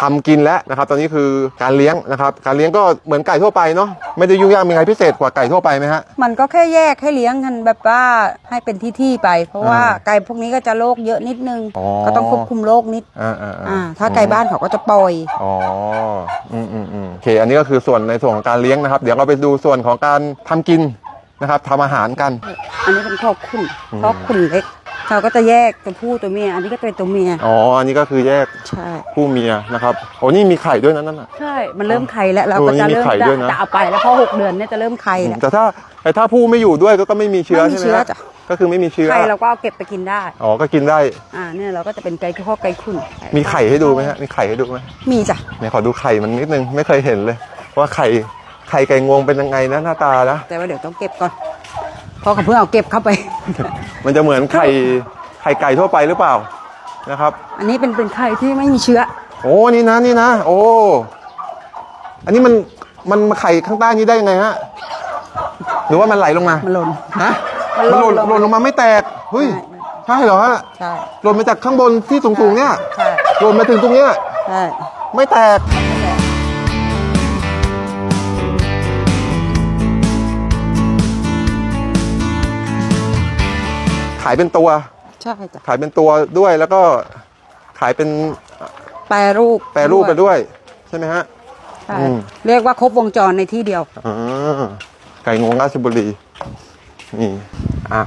[SPEAKER 1] ทำกินแล้วนะครับ ตอนนี้คือการเลี้ยงนะครับ การเลี้ยงก็เหมือนไก่ทั่วไปเนาะไม่ได้ยุ่งยากมีอะไรพิเศษกว่าไก่ทั่วไปไหมฮะ
[SPEAKER 2] มันก็แค่แยกให้เลี้ยงกันแบบว่าให้เป็นที่ที่ๆไป เพราะว่า
[SPEAKER 1] อ่า
[SPEAKER 2] ไก่พวกนี้ก็จะโรคเยอะนิดนึง
[SPEAKER 1] อ๋อ
[SPEAKER 2] ก็ต้องควบคุมโรคนิด
[SPEAKER 1] อ่าอ่า
[SPEAKER 2] อ่าถ้าไก่บ้านเขาก็จะปล่อย
[SPEAKER 1] อ๋ออืมอืมอืมโอเค อันนี้ก็คือส่วนในส่วนของการเลี้ยงนะครับ เดี๋ยวเราไปดูส่วนของการทำกินนะครับทำอาหารกัน
[SPEAKER 2] อันนี้เป็นครอบคุณ
[SPEAKER 1] อืม
[SPEAKER 2] ครอบคุณเล็ก เราก็จะแยกตัวผู้ตัวเมีย อันนี้ก็เป็นตัวเมีย
[SPEAKER 1] อ๋อ อันนี้ก็คือแยก
[SPEAKER 2] ใช่
[SPEAKER 1] ผู้เมียนะครับโอ้นี่มีไข่ด้วยนะนั่นน่ะ
[SPEAKER 2] ใช่ มันเริ่มไข่แล้วเรา
[SPEAKER 1] เออ
[SPEAKER 2] ก็จะ
[SPEAKER 1] นี่มี
[SPEAKER 2] เริ่ม
[SPEAKER 1] ไข่
[SPEAKER 2] จะ
[SPEAKER 1] ด้วยนะ
[SPEAKER 2] จะเอาไปแล้วพอหกเดือนเนี่ยจะเริ่มไข่แล้ว
[SPEAKER 1] แต่ถ้าแต่ถ้าผู้ไม่อยู่ด้วยก็ก็ไม่มีเชื้อ
[SPEAKER 2] ไม่มี
[SPEAKER 1] ใช่ไหม
[SPEAKER 2] เชื้อ
[SPEAKER 1] ฮะ
[SPEAKER 2] จ้ะ
[SPEAKER 1] ก็คือไม่มีเชื้อ
[SPEAKER 2] ไข่เราก็เอาเก็บไปกินได้
[SPEAKER 1] อ๋อ ก็กินได้
[SPEAKER 2] อ่า เนี่ยเราก็จะเป็นไก่ข้อไก่ขุ่น
[SPEAKER 1] มีไข่ให้ดูไหมฮะ มีไข่ให้ดูไหม
[SPEAKER 2] มีจ้ะ
[SPEAKER 1] เนี่ยขอดูไข่มันนิดนึง ไม่เคยเห็นเลย ว่าไข่ไข่ไก่งวงเป็นยังไงนะหน้าตานะ
[SPEAKER 2] แต่ว่าเดี๋ยวต้องเก็บก่อน เพราะเขาเพิ่งเอาเก็บเข้าไป
[SPEAKER 1] มันจะเหมือนไข่ไข่ไก่ทั่วไปหรือเปล่านะครับ
[SPEAKER 2] อันนี้เป็นเป็นไข่ที่ไม่มีเชื้อ
[SPEAKER 1] โอ้นี่นะนี่นะ โอ้ อันนี้มันมันมาไข่ข้างใต้นี้ได้ยังไงฮะหรือว่ามันไหลลงมา
[SPEAKER 2] มันหล่น
[SPEAKER 1] ฮะ
[SPEAKER 2] มั
[SPEAKER 1] มัน
[SPEAKER 2] น
[SPEAKER 1] ห
[SPEAKER 2] หล่
[SPEAKER 1] ล่น
[SPEAKER 2] น
[SPEAKER 1] หล่นลงมาไม่แตกเฮ้ย
[SPEAKER 2] ใช่
[SPEAKER 1] ใช่เหรอฮะ
[SPEAKER 2] ใช่
[SPEAKER 1] หล่นมาจากข้างบนที่สูงๆเนี่ย
[SPEAKER 2] ใช่
[SPEAKER 1] หล่นมาถึงตรงเนี้ย
[SPEAKER 2] ใช่
[SPEAKER 1] ไม่แตกายเป็นตัว
[SPEAKER 2] ใช่จ้ะ
[SPEAKER 1] ขายเป็นตัวด้วยแล้วก็ขายเป็น
[SPEAKER 2] แปรรูป
[SPEAKER 1] แปรรูปไปด้วย ใช่ไหมฮะ
[SPEAKER 2] ใช่
[SPEAKER 1] อืม
[SPEAKER 2] เรียกว่าครบวงจรในที่เดียว
[SPEAKER 1] อ่าไก่งวงราชบุรีนี่อะ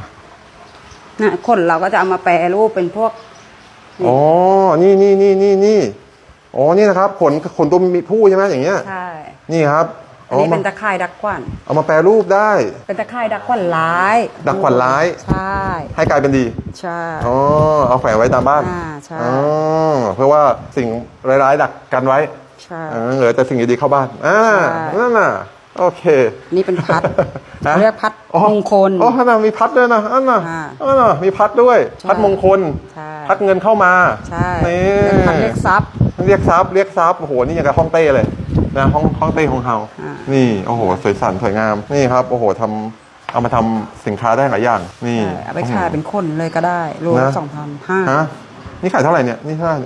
[SPEAKER 2] นะคนเราก็จะเอามาแปรรูปเป็นพวก
[SPEAKER 1] อ๋อนี่นี่นี่นี่นี่อ๋อนี่นะครับ ขนขนตัวมีผู้ใช่ไหมอย่างเงี้ย
[SPEAKER 2] ใช่
[SPEAKER 1] นี่ครับ
[SPEAKER 2] อันนี้
[SPEAKER 1] มา
[SPEAKER 2] เป็นตะไคร่ดักขวัญ
[SPEAKER 1] เอามาแปรรูปได้
[SPEAKER 2] เป็นตะไคร่ดักขวัญร้าย
[SPEAKER 1] ดักขวัญร้าย
[SPEAKER 2] ใช่
[SPEAKER 1] ให้กลายเป็นดี
[SPEAKER 2] ใช่
[SPEAKER 1] อ๋อ เอาแฝงไว้ตามบ้าน
[SPEAKER 2] อ่า ใช่
[SPEAKER 1] อ๋อ เพื่อว่าสิ่งร้ายๆดักกันไว้
[SPEAKER 2] ใช่
[SPEAKER 1] เออเหลือแต่สิ่งดีๆเข้าบ้าน อ่า
[SPEAKER 2] ใช่
[SPEAKER 1] นั่นน่ะ โอเค
[SPEAKER 2] นี่เป็นพัด
[SPEAKER 1] ฮะ
[SPEAKER 2] เรียกพัด
[SPEAKER 1] อ๋อ
[SPEAKER 2] มงคล
[SPEAKER 1] อ๋อขนาดมีพัดด้วยนะอันน่ะ
[SPEAKER 2] อ่า
[SPEAKER 1] อันน่ะ มีพัดด้วย
[SPEAKER 2] ใช่
[SPEAKER 1] พัดมงคล
[SPEAKER 2] ใช่
[SPEAKER 1] พัดเงินเข้ามา
[SPEAKER 2] ใช่
[SPEAKER 1] นี่
[SPEAKER 2] เป็นพัดเรียกทรัพย์
[SPEAKER 1] เรียกทรัพย์ เรียกทรัพย์ โอ้โห นี่อย่างกับห้องเต้เลย นะห้องห้องเต้ของเฮา
[SPEAKER 2] อ่า
[SPEAKER 1] นี่โอ้โหสวยสันสวยงามนี่ครับโอ้โหทำเอามาทำสินค้าได้หลายอย่างนี่
[SPEAKER 2] ใช่เอาไปขายเป็นคนเลยก็ได้โล
[SPEAKER 1] นะ
[SPEAKER 2] สองพันห้า
[SPEAKER 1] ฮะนี่ขายเท่าไหร่เนี่ยนี่เท่าไหร่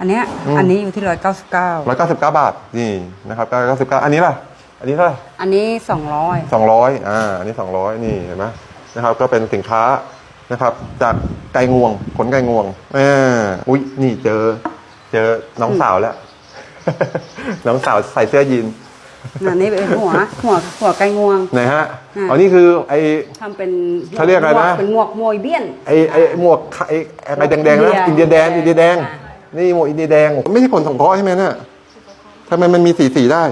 [SPEAKER 2] อันเนี้ย
[SPEAKER 1] อืม
[SPEAKER 2] อันนี้อยู่ที่ร้อยเก้าสิบเก้า
[SPEAKER 1] ร้อยเก้าสิบเก้าบาทนี่นะครับร้อยเก้าสิบเก้าอันนี้ล่ะ อันนี้เท่าไหร่
[SPEAKER 2] อันนี้สองร้อย
[SPEAKER 1] สองร้อยอ่าอันนี้สองร้อยนี่เห็นไหมนะครับ ก็เป็นสินค้านะครับ จากไก่งวงขนไก่งวงเอออุ้ยนี่เจอ เจอน้องสาวแล้ว น้องสาวใส่เสื้อยีน
[SPEAKER 2] อันนี้เป็นหัวหัวหัวไก่งวง
[SPEAKER 1] ไหนฮะ
[SPEAKER 2] อ่า
[SPEAKER 1] อ๋อนี่คือไอ
[SPEAKER 2] ทำเป็น
[SPEAKER 1] เขาเรียกอะไรนะ
[SPEAKER 2] หมวเป็นหมวกมวยเบี้ยน
[SPEAKER 1] ไอไอหมวกไอไอแดงๆนะ
[SPEAKER 2] อิ
[SPEAKER 1] อิน
[SPEAKER 2] นเดี
[SPEAKER 1] เดีย
[SPEAKER 2] ย
[SPEAKER 1] แดงอินเดียแดง
[SPEAKER 2] อ่า
[SPEAKER 1] นี่หมวกอินเดียแดง ไม่ใช่ขนสังเคราะห์ใช่ไหมเนี่ยทำไมมันมีสีสีได้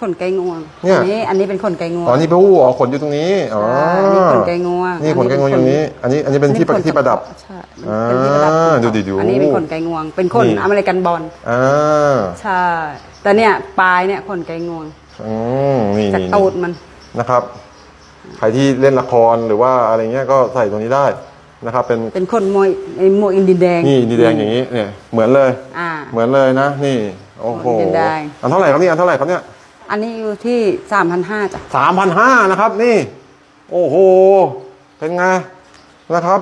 [SPEAKER 2] ขนไก่งวง
[SPEAKER 1] เนี่ย
[SPEAKER 2] อันี้อันนี้เป็นขนไก่งวง
[SPEAKER 1] อ๋อนี่ผู้อ๋อขนอยู่ตรงนี้อ๋อ
[SPEAKER 2] ใช่อันนี้ขนไก่งวง
[SPEAKER 1] นี่ขนไก่งวงอยู่นี้ อันนี้อันนี้เป็นที่ประที่ประดับ
[SPEAKER 2] ใช่เป็นที่ประดับ
[SPEAKER 1] อ่าดูดิดู
[SPEAKER 2] อันนี้เป็นขนไก่งวง เป็นขน
[SPEAKER 1] นี่
[SPEAKER 2] อเมริกันบอล
[SPEAKER 1] อ่า
[SPEAKER 2] ใช่แต่เนี่ยปลายเนี่ยขนไก่งวง
[SPEAKER 1] อืมนี่
[SPEAKER 2] จาก
[SPEAKER 1] นี่
[SPEAKER 2] ตูดมัน
[SPEAKER 1] นะครับ ใครที่เล่นละครหรือว่าอะไรเงี้ยก็ใส่ตรงนี้ได้นะครับ เป็น
[SPEAKER 2] เป็นขนมวยไอ้หมวกอินเดียแดง
[SPEAKER 1] นี่ดีแดงอย่างนี้เนี่ยเหมือนเลย
[SPEAKER 2] อ่า
[SPEAKER 1] เหมือนเลยนะ นี่ โอ้โห
[SPEAKER 2] เหมือนกันได้
[SPEAKER 1] อันเท่าไหร่ครับนี่อันเท่าไหร่ครับเนี่ย
[SPEAKER 2] อันนี้อยู่ที่สามพันห้าจ้ะ
[SPEAKER 1] สามพันห้านะครับ นี่ โอ้โห เป็นไงนะครับ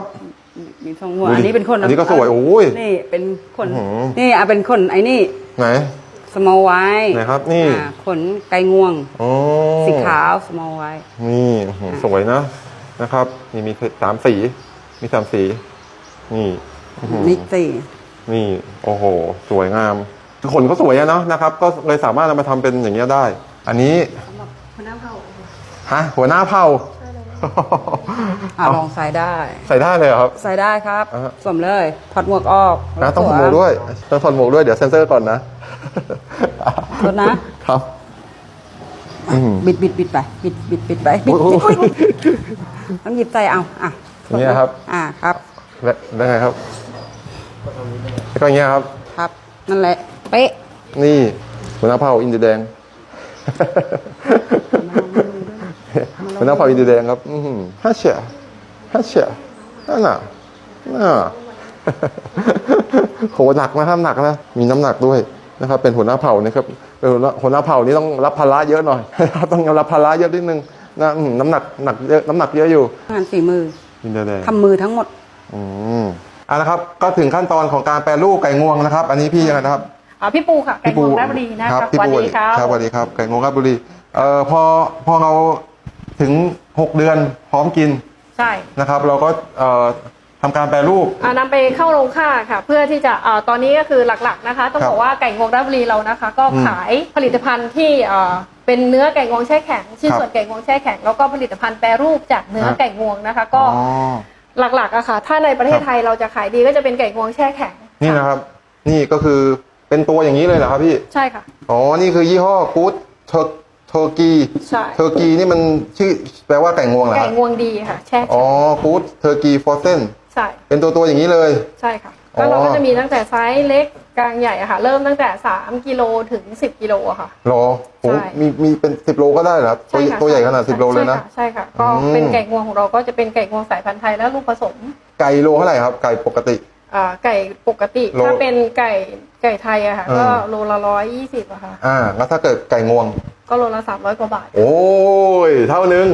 [SPEAKER 2] มีสองหัว
[SPEAKER 1] ดูดิ
[SPEAKER 2] อันนี้เป็นขน
[SPEAKER 1] อันนี้ก็สวยโอ้ย
[SPEAKER 2] นี่เป็นขน
[SPEAKER 1] อื้อหือ
[SPEAKER 2] นี่อะเป็นขนไอ้นี่
[SPEAKER 1] ไหน
[SPEAKER 2] small w h i t
[SPEAKER 1] ไหนครับนี่
[SPEAKER 2] ขนไก่งวง
[SPEAKER 1] โอ้
[SPEAKER 2] สีขาว small w h i t
[SPEAKER 1] นี่อื้อหือสวยนะนะครับ นี่มีสามสี มีสามสี นี่อื้อหือ
[SPEAKER 2] นี่สี่
[SPEAKER 1] นี่ โอ้โห สวยงามคือ ขนเขาสวยอะเนาะนะครับ ก็เลยสามารถเอามาทำเป็นอย่างเงี้ยได้ อันนี้ฮะหัวหน้าเผ่า
[SPEAKER 2] อะลองใส่ได้
[SPEAKER 1] ใส่ได้เลยเหรอครับ
[SPEAKER 2] ใส่ได้ครับ
[SPEAKER 1] อ่าฮะ
[SPEAKER 2] สวมเลยถอดหมวกออก
[SPEAKER 1] นะต้องถอดหมวกด้วยต้องถอดหมวกด้วยเดี๋ยวเซ็นเซอร์ก่อนนะ
[SPEAKER 2] โทษนะ
[SPEAKER 1] ครับอืม
[SPEAKER 2] บิดบิดบิดไปบิดบิดบิดไปบิด
[SPEAKER 1] โอ้โห
[SPEAKER 2] อุ๊ยอุ๊ยต้องหยิบใส่เอาอะ
[SPEAKER 1] อย่างเงี้ยครับ
[SPEAKER 2] อ่าครับ
[SPEAKER 1] แล้วแล้วไงครับแล้วก็อย่างเงี้ยครับ
[SPEAKER 2] ครับ นั่นแหละ เป๊ะ
[SPEAKER 1] นี่หัวหน้าเผ่าอินเดียแดงหัวหน้าเผ่าอินเดียแดงครับอือหือฮัชเชะฮัชเชะนั่นน่ะน่ะโหหนักนะครับหนักนะมีน้ำหนักด้วยนะครับ เป็นหัวหน้าเผ่านะครับเป็นหัวหน้าหัวหน้าเผ่านี่ต้องรับภาระเยอะหน่อยต้องรับภาระเยอะนิดนึงนะอืมน้ำหนักหนักเยอะน้ำหนักเยอะอยู่
[SPEAKER 2] งานฝีมือ
[SPEAKER 1] อินเดียแดง
[SPEAKER 2] ทำมือทั้งหมด
[SPEAKER 1] อืมอะนะครับ ก็ถึงขั้นตอนของการแปรรูปไก่งวงนะครับ อันนี้พี่ยังไงนะครับ
[SPEAKER 3] อ่าพี่ปูค่ะไก่งวงราชบุรีนะครับ
[SPEAKER 1] พี่
[SPEAKER 3] สวัส
[SPEAKER 1] ปู
[SPEAKER 3] ดีครับ
[SPEAKER 1] ครับสวัสดีครับไก่งวงราชบุรีเอ่อพอพอเราถึงหกเดือนพร้อมกิน
[SPEAKER 3] ใช่
[SPEAKER 1] นะครับ เราก็เอ่อทำการแปรรูป
[SPEAKER 3] อ่านำไปเข้าโรงฆ่าค่ะ เพื่อที่จะอ่าตอนนี้ก็คือหลักๆนะคะ ต้อง
[SPEAKER 1] ครับ
[SPEAKER 3] บอกว่าไก่งวงราชบุรีเรานะคะ ก็
[SPEAKER 1] อืม
[SPEAKER 3] ขายผลิตภัณฑ์ที่อ่าเป็นเนื้อไก่งวงแช่แข็งชิ้น
[SPEAKER 1] ครับ
[SPEAKER 3] ส่วนไก่งวงแช่แข็งแล้วก็ผลิตภัณฑ์แปรรูปจากเนื้อ
[SPEAKER 1] ฮะ
[SPEAKER 3] ไก่งวงนะคะ ก็
[SPEAKER 1] อ๋อ
[SPEAKER 3] หลักๆอะค่ะ ถ้าในประเท
[SPEAKER 1] ครั
[SPEAKER 3] ศ
[SPEAKER 1] บ
[SPEAKER 3] ไทยเราจะขายดีก็จะเป็นไก่งวงแช่แข็ง
[SPEAKER 1] นี่นะครับ นี่ก็คือ เป็นตัวอย่างนี้เลยเหรอครับพี่
[SPEAKER 3] ใช่ค่ะ
[SPEAKER 1] อ๋อ นี่คือยี่ห้อกู๊ดเทอร์เทอร์กี
[SPEAKER 3] ใช่
[SPEAKER 1] เทอร์กีนี่มันชื่อแปลว่าไก่งวงเหรอค
[SPEAKER 3] ไก่
[SPEAKER 1] รับ
[SPEAKER 3] งวงดีค่ะแช่
[SPEAKER 1] อ๋
[SPEAKER 3] แข็
[SPEAKER 1] องกู๊ดเทอร์กีฟอร์เซน
[SPEAKER 3] ใช่
[SPEAKER 1] เป็นตัวตัวอย่างนี้เลย
[SPEAKER 3] ใช่ค่ะ
[SPEAKER 1] อ๋อ
[SPEAKER 3] ก็เราก็จะมีตั้งแต่ไซส์เล็กกลางใหญ่อะค่ะ เริ่มตั้งแต่ 3 กิโลถึง 10 กิโลอะค่ะ
[SPEAKER 1] เหรอโอ้
[SPEAKER 3] ใช่
[SPEAKER 1] มีมีเป็นสิบโลก็ได้เหรอครับตัว
[SPEAKER 3] ใช่ค่ะ
[SPEAKER 1] ตัวใหญ่ขนาดสิบโลเลยนะ
[SPEAKER 3] ใช่ค่ะใช่ค่ะ ก็
[SPEAKER 1] อืม
[SPEAKER 3] เป็นไก่งวงของเราก็จะเป็นไก่งวงสายพันธุ์ไทยและลูกผสม
[SPEAKER 1] ไก่โลเท่าไหร่ครับ ไก่ปกติ
[SPEAKER 3] อ่าไก่ปกติ
[SPEAKER 1] โล
[SPEAKER 3] ถ้าเป็นไก่ ไก่ไทยอะค่ะ
[SPEAKER 1] เออ
[SPEAKER 3] ก็โลละร้อยยี่สิบอะค่ะ
[SPEAKER 1] อ่าแล้วถ้าเกิดไก่งวง
[SPEAKER 3] ก็โลละสามร้อยกว่าบาท
[SPEAKER 1] โอ้ย เท่านึง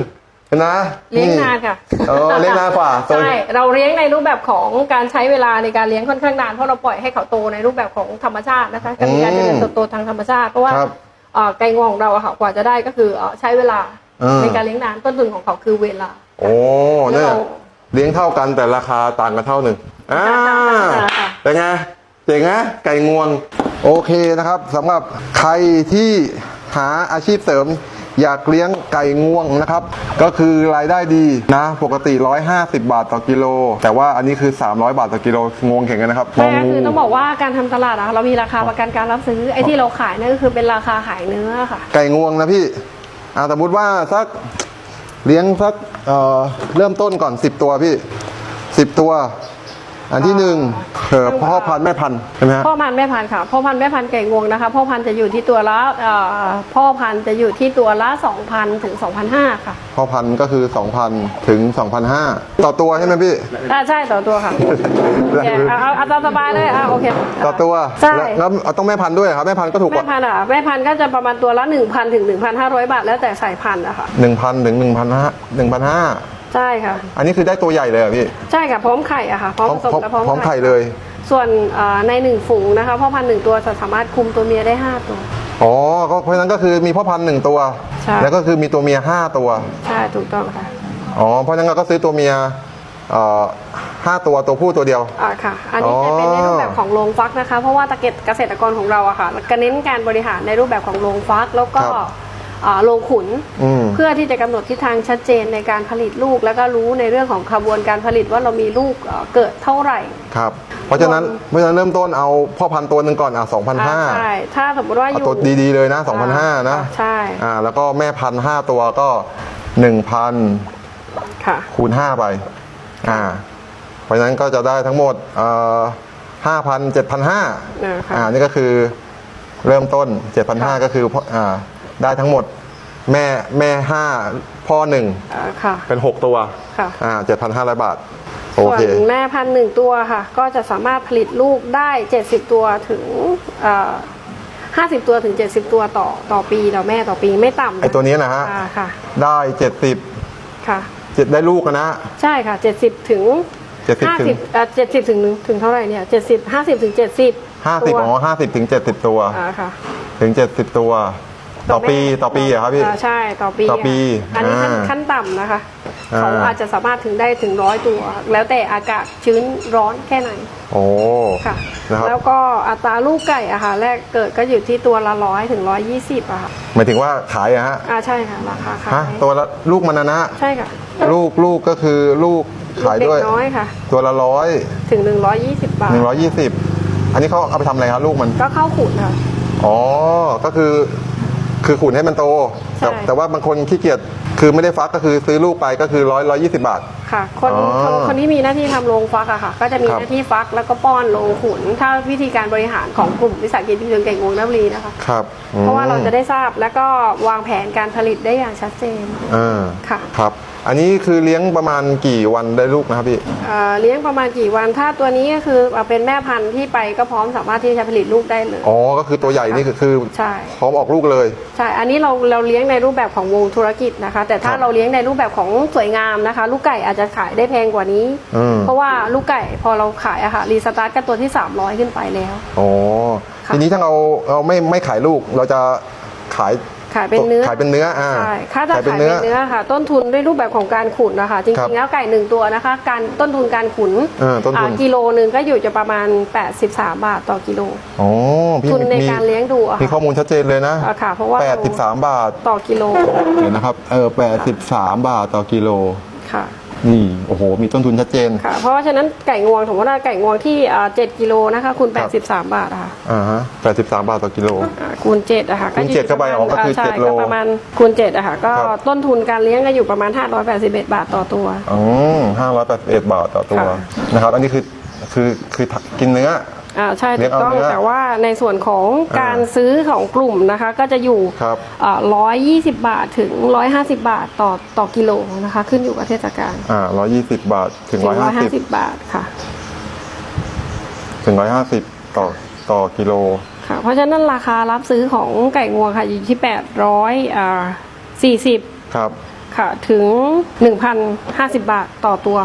[SPEAKER 1] นะ
[SPEAKER 3] เลี้ยงนานค่ะ
[SPEAKER 1] เออเลี้ยงนานกว่าตัว
[SPEAKER 3] ใช่เราเลี้ยงในรูปแบบของการใช้เวลาในการเลี้ยงค่อนข้างนานเพราะเราปล่อยให้เขาโตในรูปแบบของธรรมชาตินะคะการมีการเจริญเติบโตทางธรรมชาติเพราะว่า
[SPEAKER 1] ครับ
[SPEAKER 3] เอ่อไก่งวงของเราอะค่ะกว่าจะได้ก็คือเอ่อใช้เวลา
[SPEAKER 1] เออ
[SPEAKER 3] ในการเลี้ยงนานต้นทุนของเขาคือเวลา
[SPEAKER 1] โอ้เนี่ย
[SPEAKER 3] เรา
[SPEAKER 1] เลี้ยงเท่ากันแต่ราคาต่างกันเท่าหนึ่งอ่า
[SPEAKER 3] ค่ะ
[SPEAKER 1] เป็นไง เจ๋งนะไก่งวง โอเคนะครับสำหรับใครที่หาอาชีพเสริม อยากเลี้ยงไก่งวงนะครับ ก็คือรายได้ดีนะ ปกติ 150 บาทต่อกิโล แต่ว่าอันนี้คือ 300 บาทต่อกิโลงวงแข่งกันนะครับ
[SPEAKER 3] ใช่ก็
[SPEAKER 1] ง
[SPEAKER 3] คือต้องบอกว่าการทำตลาดอะเรามีราคาประกันการรับซื้อไอ้ที่เราขายนั่นก็คือเป็นราคาขายเนื้อค่ะ
[SPEAKER 1] ไก่งวงนะพี่อ่าสมมติว่าสักเลี้ยงสักเอ่อเริ่มต้นก่อน 10 ตัวพี่ 10 ตัว อันที่หนึ่งเออพ่อพันธุ์แม่พันธุ์ใช่ไหมฮะ
[SPEAKER 3] พ่อพันธุ์แม่พันธุ์ค่ะ พ่อพันธุ์แม่พันธุ์ไก่งวงนะคะ พ่อพันธุ์จะอยู่ที่ตัวละเอ่อพ่อพันธุ์จะอยู่ที่ตัวละ 2,000 ถึง 2,500 ค่ะ
[SPEAKER 1] พ่อพันธุ์ก็คือ 2,000 ถึง 2,500 ต่อตัวใช่ไหมพี่
[SPEAKER 3] อ่าใช่ต่อตัวค่ะโอเคเอาเอาเอาตามสบายเลยอะโอเค
[SPEAKER 1] ต่อตัว
[SPEAKER 3] ใช่
[SPEAKER 1] แล้วแล้วเอาต้องแม่พันธุ์ด้วยเหรอครับ แม่พันธุ์ก็ถูกก
[SPEAKER 3] แม่
[SPEAKER 1] ว่า
[SPEAKER 3] พันธุ์อะแม่พันธุ์ก็จะประมาณตัวละ 1,000 ถึง 1,500 บาท แล้วแต่สายพันธุ์อะค่ะ
[SPEAKER 1] 1,000 ถึง 1,500 1,500
[SPEAKER 3] ใช่ค่ะ
[SPEAKER 1] อันนี้คือได้ตัวใหญ่เลยเหรอพี่
[SPEAKER 3] ใช่ค่ะพร้อมไข่อะค่ะพร้อม
[SPEAKER 1] พร้อม
[SPEAKER 3] ผสมและพร้อม
[SPEAKER 1] พร้อมไข่เลย
[SPEAKER 3] ส่วนเอ่อในหนึ่งฝูงนะคะพ่อพันธุ์หนึ่งตัวจะสามารถคุมตัวเมียได้ห้าตัว
[SPEAKER 1] อ๋อก็เพราะฉะนั้นก็คือมีพ่อพันธุ์หนึ่งตัว
[SPEAKER 3] ใช่
[SPEAKER 1] แล้วก็คือมีตัวเมีย5ตัว
[SPEAKER 3] ใช่ถูกต้องค่ะ
[SPEAKER 1] อ๋อเพราะฉะนั้นเราก็ซื้อตัวเมียเอ่อห้าตัวตัวผู้ตัวเดียว
[SPEAKER 3] อ่าค่ะ อันนี้จะเป็นในรูปแบบของโรงฟักนะคะ เพราะว่าตะเก็ดเกษตรกรของเราอะค่ะก็เน้นการบริหารในรูปแบบของโรงฟัก แล้วก็
[SPEAKER 1] ครับ
[SPEAKER 3] อ่า โรงขุน
[SPEAKER 1] อืม
[SPEAKER 3] เพื่อที่จะกำหนดทิศทางชัดเจนในการผลิตลูก แล้วก็รู้ในเรื่องของขบวนการผลิตว่าเรามีลูกเอ่อเกิดเท่าไหร่
[SPEAKER 1] ครับเพราะฉะนั้นเพราะฉะนั้นเริ่มต้นเอาพ่อพันธุ์ตัวหนึ่งก่อนอะสองพันห้า
[SPEAKER 3] อ่าใช่ถ้าสมมติว่าอ
[SPEAKER 1] เอา
[SPEAKER 3] ยู่
[SPEAKER 1] ตัวดีๆเลยนะสองพันห้านะ
[SPEAKER 3] อ่าใช่
[SPEAKER 1] อ่าแล้วก็แม่พันธุ์ห้าตัวก็หนึ่งพัน
[SPEAKER 3] ค่ะ
[SPEAKER 1] คูณห้าไปอ่าเพราะฉะนั้นก็จะได้ทั้งหมดเอ่อห้าพันเจ็ดพันห้า
[SPEAKER 3] นะคะ
[SPEAKER 1] อ่านี่ก็คือเริ่มต้นเจ็ดพันห้า
[SPEAKER 3] ค่ะ
[SPEAKER 1] ก็คือพ่ออ่า ได้ทั้งหมดแม่แม่ห้าพ่อหนึ่ง
[SPEAKER 3] อ่าค่ะ
[SPEAKER 1] เป็นหกตัว
[SPEAKER 3] ค่ะ
[SPEAKER 1] อ่าเจ็ดพันห้าร้อยบาท โอ
[SPEAKER 3] ส่วน
[SPEAKER 1] เค
[SPEAKER 3] แม่พันธุ์หนึ่งตัวค่ะ ก็จะสามารถผลิตลูกได้ 70 ตัวถึงห้าสิบตัวถึง 70 ตัวต่อต่อปีต่อแม่ต่อปีไม่ต่ำะ
[SPEAKER 1] ไอตัวนี้นะฮะ
[SPEAKER 3] อ่าค่ะ
[SPEAKER 1] ได้เจ็ดสิบ
[SPEAKER 3] ค่ะ
[SPEAKER 1] เจ็ดได้ลูกอะนะ
[SPEAKER 3] ใช่ค่ะ 70 ถึง
[SPEAKER 1] 70
[SPEAKER 3] ห้า
[SPEAKER 1] ถึง
[SPEAKER 3] สิบอ่า70 ถึงถึงเท่าไหร่เนี่ย70 50 ถึง 70
[SPEAKER 1] ห้าสิบ
[SPEAKER 3] ตัว
[SPEAKER 1] อ๋อห้าสิบถึงเจ็ดสิบตัว
[SPEAKER 3] อ่าค่ะ
[SPEAKER 1] ถึงเจ็ดสิบตัว ต่อปีต่อปีเหรอครับพี่า
[SPEAKER 3] ใช่ต่อปี
[SPEAKER 1] ต่อปี
[SPEAKER 3] อันนี้ขั้น
[SPEAKER 1] อ่า
[SPEAKER 3] ขั้นต่ำนะคะ
[SPEAKER 1] อ่า
[SPEAKER 3] เขาอาจจะสามารถถึงได้ถึงร้อยตัว แล้วแต่อากาศชื้นร้อนแค่ไหน
[SPEAKER 1] โอ้
[SPEAKER 3] ค่ะ
[SPEAKER 1] นะครับ
[SPEAKER 3] แล้วก็อัตราลูกไก่อะค่ะแรกเกิดก็อยู่ที่ตัวละร้อยถึงร้อยยี่สิบอะค่ะ
[SPEAKER 1] หมายถึงว่าขายอะฮะ
[SPEAKER 3] อ่าใช่ค่ะราคาขา
[SPEAKER 1] ฮะ
[SPEAKER 3] ย
[SPEAKER 1] ตัวละลูกมันนะนะ
[SPEAKER 3] ใช่ค่ะ
[SPEAKER 1] ลูกลูกก็คือลูกขาย
[SPEAKER 3] เด็
[SPEAKER 1] ด้วย
[SPEAKER 3] กน้อยค่ะ
[SPEAKER 1] ตัวละร้อย
[SPEAKER 3] ถึงหนึ่งร้อยยี่สิบบาท
[SPEAKER 1] หนึ่งร้อยยี่สิบอันนี้เขาเอาไปทำอะไรครับลูกมัน
[SPEAKER 3] ก็เข้าขุนค่ะ
[SPEAKER 1] อ๋อ ก็คือ คือขุนให้มันโตแต่
[SPEAKER 3] ใช่
[SPEAKER 1] แต่ว่าบางคนขี้เกียจคือไม่ได้ฟักก็คือซื้อลูกไปก็คือร้อยร้อยยี่สิบาท
[SPEAKER 3] ค่ะ คน
[SPEAKER 1] อ๋อ
[SPEAKER 3] คนคนที่มีหน้าที่ทำโรงฟักอะค่ะ ก็จะมี
[SPEAKER 1] ครับ
[SPEAKER 3] หน้าที่ฟักแล้วก็ป้อนโรงขุน ถ้าวิธีการบริหารของกลุ่มวิสาหกิจชุมชนไก่งวงน้ำรีนะคะ
[SPEAKER 1] ครับอืม
[SPEAKER 3] เพราะว่าเราจะได้ทราบแล้วก็วางแผนการผลิตได้อย่างชัดเจน
[SPEAKER 1] อ่า
[SPEAKER 3] ค่ะ
[SPEAKER 1] ครับ อันนี้คือเลี้ยงประมาณกี่วันได้ลูกนะครับพี่
[SPEAKER 3] เอ่อเลี้ยงประมาณกี่วันถ้าตัวนี้ก็คือเอ่อเป็นแม่พันธุ์ที่ไปก็พร้อมสามารถที่จะผลิตลูกได้เลย
[SPEAKER 1] อ๋อ ก็คือตัวใหญ่นี่คือคือ
[SPEAKER 3] ใช่
[SPEAKER 1] พร้อมออกลูกเลย
[SPEAKER 3] ใช่ อันนี้เราเราเลี้ยงในรูปแบบของวงธุรกิจนะคะ แต่ถ้า
[SPEAKER 1] ครับ
[SPEAKER 3] เราเลี้ยงในรูปแบบของสวยงามนะคะ ลูกไก่อาจจะขายได้แพงกว่านี้
[SPEAKER 1] อืม
[SPEAKER 3] เพราะว่าลูกไก่พอเราขายอะค่ะรีสตาร์ทกันตัวที่ 300 ขึ้นไปแล้ว
[SPEAKER 1] อ๋อ
[SPEAKER 3] ค่ะ
[SPEAKER 1] ทีนี้ถ้าเราเราไม่ไม่ขายลูกเราจะขาย
[SPEAKER 3] ขายเป็นเนื้อ
[SPEAKER 1] ขายเป็นเนื้ออ่า
[SPEAKER 3] ใช่ถ้าจะ
[SPEAKER 1] ขาย
[SPEAKER 3] ขาย
[SPEAKER 1] เป็
[SPEAKER 3] เป็นน
[SPEAKER 1] เนื้อ
[SPEAKER 3] เนื้อค่ะ ต้นทุนด้วยรูปแบบของการขุนนะคะจ
[SPEAKER 1] ครับ
[SPEAKER 3] ริงๆแล้วไก่หนึ่งตัวนะคะ การต้นทุนการขุน
[SPEAKER 1] เออต้นทุน
[SPEAKER 3] อ่ากิโลหนึ่งก็อยู่จะประมาณ 83 บาทต่อกิโล
[SPEAKER 1] อ๋อพี่
[SPEAKER 3] ทุนใน
[SPEAKER 1] มี
[SPEAKER 3] การเลี้ยงดูอะ
[SPEAKER 1] มีข้อ
[SPEAKER 3] ค่ะ
[SPEAKER 1] มูลชัดเจนเลยนะ
[SPEAKER 3] อ่าค่ะเพราะว่า
[SPEAKER 1] แปดสิบสามบาท
[SPEAKER 3] ต่อกิโล
[SPEAKER 1] เดี๋ยวนะครับเออแปดสิบสามบาทต่อกิโล
[SPEAKER 3] ค่ะ
[SPEAKER 1] นี่โอ้โห มีต้นทุนชัดเจน
[SPEAKER 3] ค่ะเพราะว่าฉะนั้นไก่งวงสมมติว่าไก่งวงที่อ่า7กิโลนะคะคูณ
[SPEAKER 1] ครับ
[SPEAKER 3] 83 บาทอะค่ะ
[SPEAKER 1] อ่าฮะแปดสิบสามบาทต่อกิโล
[SPEAKER 3] อ่าคูณ7อะค่ะ
[SPEAKER 1] คูณ7เข้าไปอ๋อก็คือ
[SPEAKER 3] ใช่
[SPEAKER 1] เจ็ดโล
[SPEAKER 3] ก็ประมาณคูณ7อะค่ะก็
[SPEAKER 1] ครับ
[SPEAKER 3] ต้นทุนการเลี้ยงก็อยู่ประมาณ 581 บาทต่อตัว
[SPEAKER 1] อืมห้าร้อยแปดสิบเอ็ดบาทต่อตัว
[SPEAKER 3] ค่ะ
[SPEAKER 1] นะครับ อันนี้คือคือคือกินเนื้อ
[SPEAKER 3] อ่าใช่
[SPEAKER 1] เลี้
[SPEAKER 3] ถู
[SPEAKER 1] ยง
[SPEAKER 3] กต้อง
[SPEAKER 1] เอาเนื้อ
[SPEAKER 3] แต่ว่าในส่วนของ
[SPEAKER 1] อ่า
[SPEAKER 3] การซื้อของกลุ่มนะคะ ก็จะอยู่
[SPEAKER 1] ครับ
[SPEAKER 3] ร้อยยี่สิบบาทถึงร้อยห้าสิบาทต่อต่อกิโลนะคะ ขึ้นอยู่กับเทศกาล
[SPEAKER 1] อ่าร้อยยี่สิบบาทถึง
[SPEAKER 3] ถึง
[SPEAKER 1] ร้อย
[SPEAKER 3] ร้อ
[SPEAKER 1] ห้าย
[SPEAKER 3] ห้า
[SPEAKER 1] สิบ
[SPEAKER 3] สิบบาทค่ะ
[SPEAKER 1] ถึงร้อยห้าสิบต่อต่อกิโล
[SPEAKER 3] ค่ะ เพราะฉะนั้นราคารับซื้อของไก่งวงค่ะอยู่ที่แปดร้อยอ่าสี่สิบ
[SPEAKER 1] ครับ
[SPEAKER 3] ค่ะถึงหนึ่งพันห้าสิบบาทต่อตัว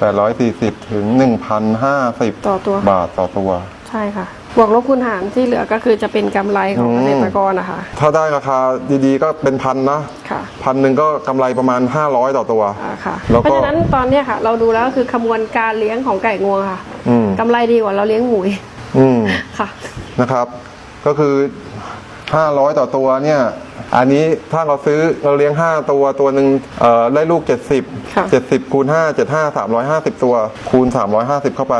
[SPEAKER 1] แปดร้อยสี่สิบถึงหนึ่งพันห้าสิบ
[SPEAKER 3] ต่อตัว
[SPEAKER 1] บาทต่อตัว
[SPEAKER 3] ใช่ค่ะ บวกลบคูณหารที่เหลือก็คือจะเป็นกำไรของ
[SPEAKER 1] อืม
[SPEAKER 3] เกษตรกรนะคะ
[SPEAKER 1] ถ้าได้ราคาดีๆก็เป็นพันนะ
[SPEAKER 3] ค่ะ
[SPEAKER 1] พันหนึ่งก็กำไรประมาณ 500 ต่อตัว
[SPEAKER 3] อ่าค่ะ
[SPEAKER 1] แล้วก็
[SPEAKER 3] เพราะฉะนั้นตอนเนี้ยค่ะ เราดูแล้วคือขบวนการเลี้ยงของไก่งวงค่ะ
[SPEAKER 1] อืม
[SPEAKER 3] กำไรดีกว่าเราเลี้ยงหมูอีก
[SPEAKER 1] อืม
[SPEAKER 3] ค่ะ
[SPEAKER 1] นะครับ ก็คือ 500 ต่อตัวเนี่ยอันนี้ถ้าเราซื้อเราเลี้ยง 5 ตัวตัวหนึ่งเอ่อได้ลูก 70
[SPEAKER 3] ค่ะ
[SPEAKER 1] 70คูณ5 75 350 ตัวคูณ 350 เข้าไป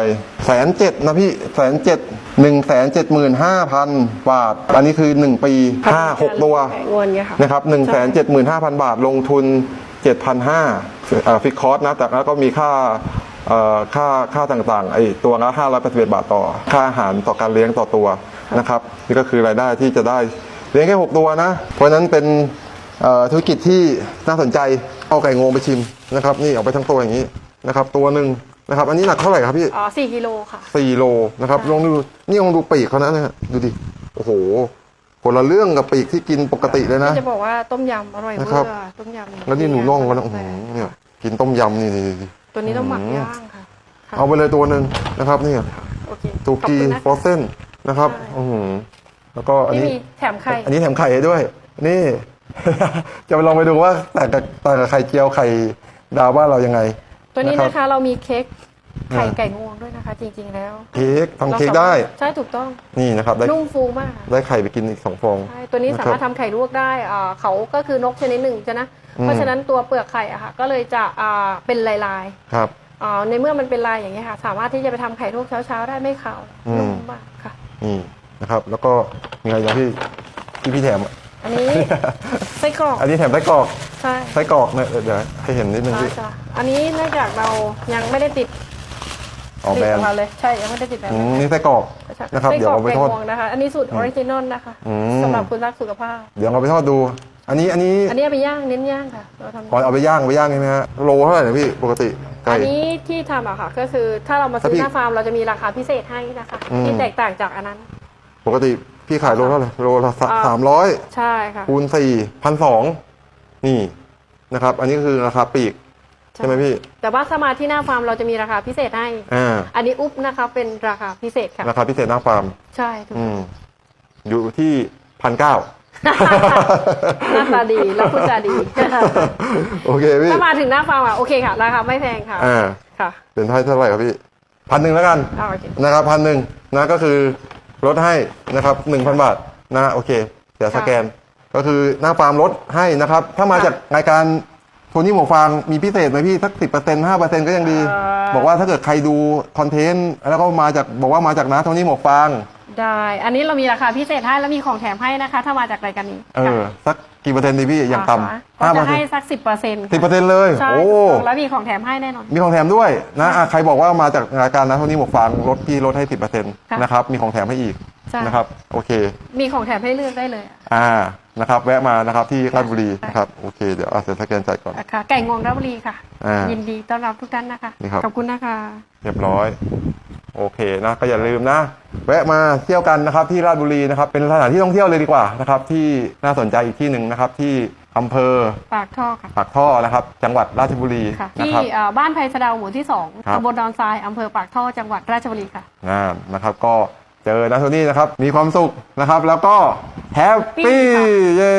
[SPEAKER 1] แสนเจ็ดนะพี่แสนเจ็ดหนึ่งแสนเจ็ดหมื่นห้าพันบาท อันนี้คือ1ปี5 6ตัว
[SPEAKER 3] ไก่งวงเนี่ยค่ะ
[SPEAKER 1] นะครับ1 7 5 0 0 0บาทลงทุน7,500ฟิกคอร์สนะแต่แล้วก็มีค่าเอ่อค่าค่าต่างๆไอ้ตัวละ581บาทต่อ ค่าอาหารต่อการเลี้ยงต่อตัว นะครับนี่ก็คือรายได้ที่จะได้เลี้ยงแค่6ตัวนะ เพราะฉะนั้นเป็นเอ่อธุรกิจที่น่าสนใจเอาไก่งวงไปชิมนะครับ นี่เอาไปทั้งตัวอย่างนี้นะครับ ตัวหนึ่งนะครับ อันนี้หนักเท่าไหร่ครับพี่
[SPEAKER 3] อ๋อสี่กิโลค่ะ
[SPEAKER 1] สี่โลนะครับลองดูนี่ลองดูปีกเขานะเนี่ยดูดิโอ้โหคนละเรื่องกับปีกที่กินปกติเลยนะ
[SPEAKER 3] จะบอกว่าต้มยำอร่อย
[SPEAKER 1] นะ
[SPEAKER 3] เว
[SPEAKER 1] ครั
[SPEAKER 3] อบร์ต้มยำ
[SPEAKER 1] แล้วนี่หนูน่องก็นะโอ้โหเนี่ยกินต้มยำนี่นี่นี่
[SPEAKER 3] ตัวนี้ต้องหมัก
[SPEAKER 1] อืม
[SPEAKER 3] ย่างค่ะค่ะ
[SPEAKER 1] เอาไปเลยตัวหนึ่งนะครับนี่
[SPEAKER 3] โอเค
[SPEAKER 1] ตูกี
[SPEAKER 3] ขอบคุณนะคะ
[SPEAKER 1] ฟรอสเซน นะครับอือหือแล้วก็อัน
[SPEAKER 3] นี่
[SPEAKER 1] นี้
[SPEAKER 3] มีแถมไข่
[SPEAKER 1] อันนี้แถมไข่ให้ด้วย นี่ จะไปลองไปดูว่าแต่างกับต่างกับไข่เจียวไข่ดาวบ้านเรายังไง
[SPEAKER 3] ตัวนี้
[SPEAKER 1] นะ
[SPEAKER 3] นะครับคะเรามีเค้กไข่
[SPEAKER 1] อ่า
[SPEAKER 3] ไก่งวงด้วยนะคะ จริง ๆ แล้ว
[SPEAKER 1] เค้กทำเค้ก
[SPEAKER 3] ราสามารถ
[SPEAKER 1] ได้
[SPEAKER 3] ใช่ถูกต้อง
[SPEAKER 1] นี่นะครับ ได้
[SPEAKER 3] นุ่มฟูมากค่ะ
[SPEAKER 1] ได้ไข่ไปกินอีกสองฟอง
[SPEAKER 3] ใช่ตัวนี้สามารถ
[SPEAKER 1] นะคบ
[SPEAKER 3] ทำไข่ลวกได้อ่าเขาก็คือนกชนิดหนึ่งใช่ไหม
[SPEAKER 1] อืม
[SPEAKER 3] เพราะฉะนั้นตัวเปลือกไข่อะค่ะก็เลยจะอ่าเป็นลาย
[SPEAKER 1] ครับ
[SPEAKER 3] ๆอ่าในเมื่อมันเป็นลายอย่างนี้ยค่ะ สามารถที่จะไปทำไข่ลวกเช้าๆได้ไม่ขาว
[SPEAKER 1] อืม
[SPEAKER 3] นุ่มมากค่ะ
[SPEAKER 1] นี่นะครับ แล้วก็มีอะไรอย่างที่ที่พี่แถมอะ
[SPEAKER 3] อันนี้ไส้กรอก
[SPEAKER 1] อันนี้แถมไส้กรอก
[SPEAKER 3] ใช่
[SPEAKER 1] ไส้กรอกเนี่ยเดี๋ยวให้เห็นนิดนึง
[SPEAKER 3] ใช่
[SPEAKER 1] พี่
[SPEAKER 3] จ้ะอันนี้เนื่องจากเรายังไม่ได้ติด
[SPEAKER 1] ออก
[SPEAKER 3] ติ
[SPEAKER 1] แบ
[SPEAKER 3] ด
[SPEAKER 1] ร
[SPEAKER 3] ข
[SPEAKER 1] น
[SPEAKER 3] อง
[SPEAKER 1] ด์
[SPEAKER 3] เราเลยใช่ยังไม่ได้ติดแบรน
[SPEAKER 1] อื
[SPEAKER 3] ด์
[SPEAKER 1] มนี่ไส้กรอก
[SPEAKER 3] ใช่
[SPEAKER 1] นะครับ
[SPEAKER 3] ไส้
[SPEAKER 1] เดี๋ยว
[SPEAKER 3] กรอก
[SPEAKER 1] เอาไป
[SPEAKER 3] แกง
[SPEAKER 1] ทอด
[SPEAKER 3] งวงนะคะ อันนี้สูตรออริจินอลนะคะ
[SPEAKER 1] อืม
[SPEAKER 3] สำหรับคุณรักสุขภาพ
[SPEAKER 1] เดี๋ยวเอาไปทอดดู อันนี้อันนี้
[SPEAKER 3] อันนี้เอาไปย่างเน้นย่างค่ะเราทำ
[SPEAKER 1] อ๋อเอาไปย่างไปย่างใช่ไหมฮะโลเท่าไหร่นะพี่ปกติไก่
[SPEAKER 3] อันนี้ที่ทำอะค่ะ ก็คือถ้าเรามาซื้อ
[SPEAKER 1] ครับพี่
[SPEAKER 3] หน้าฟาร์มเราจะมีราคาพิเศษให้นะคะ
[SPEAKER 1] อืม
[SPEAKER 3] ที่แตกต่างจากอันนั้น
[SPEAKER 1] ปกติพี่ขายโลเท่าไหร่โลละ
[SPEAKER 3] อ่า
[SPEAKER 1] สามร้อย
[SPEAKER 3] ใช่ค่ะ
[SPEAKER 1] คูณสี่พันสองนี่นะครับ อันนี้คือราคาปลีก ใช่ไหมพี่
[SPEAKER 3] แต่ว่าถ้ามาที่หน้าฟาร์มเราจะมีราคาพิเศษให้
[SPEAKER 1] อ่า
[SPEAKER 3] อันนี้อุ๊บนะคะเป็นราคาพิเศษค่ะ
[SPEAKER 1] ราคาพิเศษหน้าฟาร์ม
[SPEAKER 3] ใช่ถูก
[SPEAKER 1] อืมอยู่ที่พันเก้า
[SPEAKER 3] หน้าตาดีแล้วพูดจาดี
[SPEAKER 1] โอเคพี่
[SPEAKER 3] ถ้ามาถึงหน้าฟาร์มอะโอเคค่ะราคาไม่แพงค่ะ
[SPEAKER 1] อ่า
[SPEAKER 3] ค่ะ
[SPEAKER 1] เป็นไพ่เท่าไหร่ครับพี่พันหนึ่งแล้วกัน
[SPEAKER 3] เอาโอเค
[SPEAKER 1] นะครับพันหนึ่งนะก็คือลดให้นะครับหนึ่งพันบาทนะโอเค เดี๋ยวสแกน ก็คือหน้าฟาร์มลดให้นะครับ ถ้ามาจากรายการโทนี่หมวกฟางมีพิเศษไหมพี่สักสิบเปอร์เซ็นต์ห้าเปอร์เซ็นต์ก็ยังดี บอกว่าถ้าเกิดใครดูคอนเทนต์แล้วก็มาจากบอกว่ามาจากน้าโทนี่หมวกฟาง
[SPEAKER 3] ได้ อันนี้เรามีราคาพิเศษให้แล้วมีของแถมให้นะคะ ถ้ามาจากรายการนี้
[SPEAKER 1] เออ สักกี่เปอร์เซ็นต์ดีพี่อย่างต่ำ
[SPEAKER 3] ก็
[SPEAKER 1] ห้าเปอ
[SPEAKER 3] จะ
[SPEAKER 1] ร์เซ็น
[SPEAKER 3] ให้
[SPEAKER 1] ต์
[SPEAKER 3] สักสิบเปอร์เซ็นต์
[SPEAKER 1] สิบเปอร์เซ็นต์เลย
[SPEAKER 3] ใช่
[SPEAKER 1] โอ้
[SPEAKER 3] แล้วมีของแถมให้แน่นอน
[SPEAKER 1] มีของแถมด้วยนะอะใครบอกว่ามาจากรายการนะเท่านี้หมวกฟางลดพี่ลดให้สิบเปอร์เซ็นต์
[SPEAKER 3] ค่ะ
[SPEAKER 1] นะครับ มีของแถมให้อีก
[SPEAKER 3] ใช่
[SPEAKER 1] นะครับ โอเค
[SPEAKER 3] มีของแถมให้เลือกได้เลย
[SPEAKER 1] อ่า นะครับ แวะมานะครับที่ราชบุรีนะครับ โอเค เดี๋ยวเอาเสร็จสแกนจ่ายก่อน
[SPEAKER 3] ค่ะไก่งวงราชบุรีค่ะ
[SPEAKER 1] อ่ายิ
[SPEAKER 3] ยินดีต้อนรับทุกท่านนะคะ
[SPEAKER 1] นี่ครับ
[SPEAKER 3] ขอบคุณนะคะ
[SPEAKER 1] เรียบร้อย โอเคนะก็อย่าลืมนะ แวะมาเที่ยวกันนะครับที่ราชบุรีนะครับ เป็นสถานที่ท่องเที่ยวเลยดีกว่านะครับที่น่าสนใจอีกที่หนึ่งนะครับที่อำเภอ
[SPEAKER 3] ปากท่อค่ะ
[SPEAKER 1] ปากท่อนะครับ จังหวัดราชบุรี
[SPEAKER 3] ค่ะ
[SPEAKER 1] นะ
[SPEAKER 3] ที่
[SPEAKER 1] ครับ
[SPEAKER 3] เอ่อบ้านไผ่สะเดาหมู่ที่สอง
[SPEAKER 1] ครับ
[SPEAKER 3] ตำบลดอนทรายอำเภอปากท่อจังหวัดราชบุรีค่ะ
[SPEAKER 1] นั่นนะครับก็เจอนะโทนี่นะครับ มีความสุขนะครับ แล้วก็แฮปปี้
[SPEAKER 3] ค่ะ
[SPEAKER 1] เย้